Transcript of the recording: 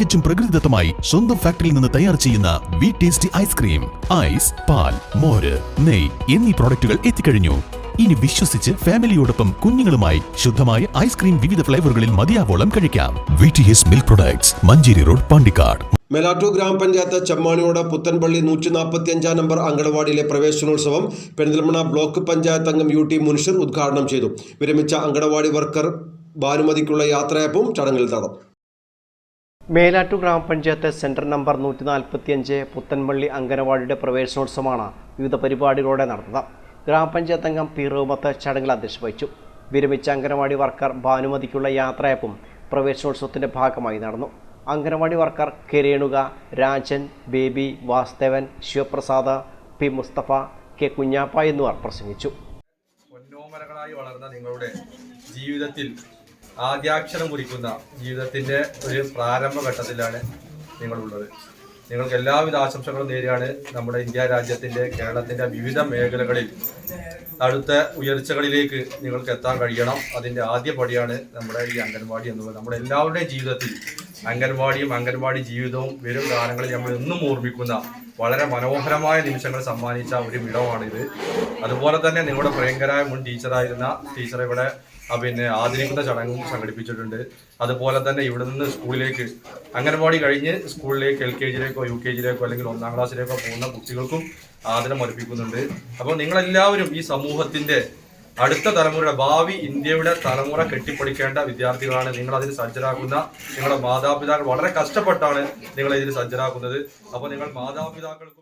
തികച്ചും പ്രകൃതിദത്തമായി സ്വന്തം ഫാക്ടറിയിൽ നിന്ന് തയ്യാർ ചെയ്യുന്ന വി ടേസ്റ്റി ഐസ്ക്രീം ഐസ് പാൽ മോര് നെയ് എന്നീ പ്രോഡക്റ്റുകൾ എത്തിക്കഴിഞ്ഞു. ഇനി വിശ്വസിച്ച് ഫാമിലിയോടൊപ്പം കുഞ്ഞുങ്ങളുമായി ശുദ്ധമായ ഐസ്ക്രീം വിവിധ ഫ്ലേവറുകളിൽ മതിയാവോളം കഴിക്കാം. V T S milk products Manjeri road Pandikkad. Melattur ഗ്രാമപഞ്ചായത്ത് ചെമ്മാണിയോട് പുത്തൻപള്ളി നൂറ്റി നാൽപ്പത്തി അഞ്ചാം നമ്പർ അങ്കണവാടിയിലെ പ്രവേശനോത്സവം പെരിന്തൽമണ്ണ ബ്ലോക്ക് പഞ്ചായത്ത് അംഗം യു ടി മുൻഷിർ ഉദ്ഘാടനം ചെയ്തു. വിരമിച്ച അങ്കണവാടി വർക്കർ ഭാനുമതിക്കുള്ള യാത്രയപ്പും ചടങ്ങിൽ നടന്നു. മേലാറ്റു ഗ്രാമപഞ്ചായത്ത് സെന്റർ നമ്പർ നൂറ്റി നാൽപ്പത്തിയഞ്ച് പുത്തൻപള്ളി അംഗനവാടിയുടെ പ്രവേശനോത്സവമാണ് വിവിധ പരിപാടികളോടെ നടന്നത്. ഗ്രാമപഞ്ചായത്ത് അംഗം പി റോമത്ത് ചടങ്ങിൽ അധ്യക്ഷ വഹിച്ചു. വിരമിച്ച അംഗനവാടി വർക്കർ ഭാനുമതിക്കുള്ള യാത്രയപ്പും പ്രവേശനോത്സവത്തിന്റെ ഭാഗമായി നടന്നു. അംഗനവാടി വർക്കർ കിരേണുക രാജൻ ബേബി വാസ്തവൻ ശിവപ്രസാദ് പി മുസ്തഫ കെ കുഞ്ഞാപ്പ എന്നിവർ പ്രസംഗിച്ചു. ഒന്നോമരകളായി വളർന്ന നിങ്ങളുടെ ജീവിതത്തിൽ ആദ്യാക്ഷരം കുറിക്കുന്ന ജീവിതത്തിന്റെ ഒരു പ്രാരംഭ ഘട്ടത്തിലാണ് നിങ്ങളുള്ളത്. നിങ്ങൾക്ക് എല്ലാവിധ ആശംസകളും നേരെയാണ് നമ്മുടെ ഇന്ത്യ രാജ്യത്തിന്റെ കേരളത്തിന്റെ വിവിധ മേഖലകളിൽ അടുത്ത ഉയർച്ചകളിലേക്ക് നിങ്ങൾക്ക് എത്താൻ കഴിയണം. അതിന്റെ ആദ്യ പടിയാണ് നമ്മുടെ ഈ അംഗൻവാടി എന്നുള്ളത്. നമ്മുടെ എല്ലാവരുടെയും ജീവിതത്തിൽ അംഗൻവാടിയും അംഗൻവാടി ജീവിതവും വരും കാലങ്ങളിൽ നമ്മൾ എന്നും ഓർമ്മിക്കുന്ന വളരെ മനോഹരമായ നിമിഷങ്ങൾ സമ്മാനിച്ച ഒരു വിടവാണിത്. അതുപോലെ തന്നെ നിങ്ങളുടെ പ്രിയങ്കരായ മുൻ ടീച്ചറായിരുന്ന ടീച്ചർ ഇവിടെ പിന്നെ ആദരിക്കുന്ന ചടങ്ങും സംഘടിപ്പിച്ചിട്ടുണ്ട്. അതുപോലെ തന്നെ ഇവിടെ നിന്ന് സ്കൂളിലേക്ക് അംഗൻവാടി കഴിഞ്ഞ് സ്കൂളിലേക്ക് എൽ കെ ജിയിലേക്കോ യു കെ ജിയിലേക്കോ അല്ലെങ്കിൽ ഒന്നാം ക്ലാസ്സിലേക്കോ പോകുന്ന കുട്ടികൾക്കും ആദരം അർപ്പിക്കുന്നുണ്ട്. അപ്പോൾ നിങ്ങളെല്ലാവരും ഈ സമൂഹത്തിന്റെ അടുത്ത തലമുറയുടെ ഭാവി ഇന്ത്യയുടെ തലമുറ കെട്ടിപ്പടിക്കേണ്ട വിദ്യാർത്ഥികളാണ് നിങ്ങൾ അതിന് സജ്ജരാക്കുന്ന നിങ്ങളുടെ മാതാപിതാക്കൾ. വളരെ കഷ്ടപ്പെട്ടാണ് നിങ്ങൾ ഇതിന് സജ്ജരാക്കുന്നത്. അപ്പോൾ നിങ്ങൾ മാതാപിതാക്കൾക്കും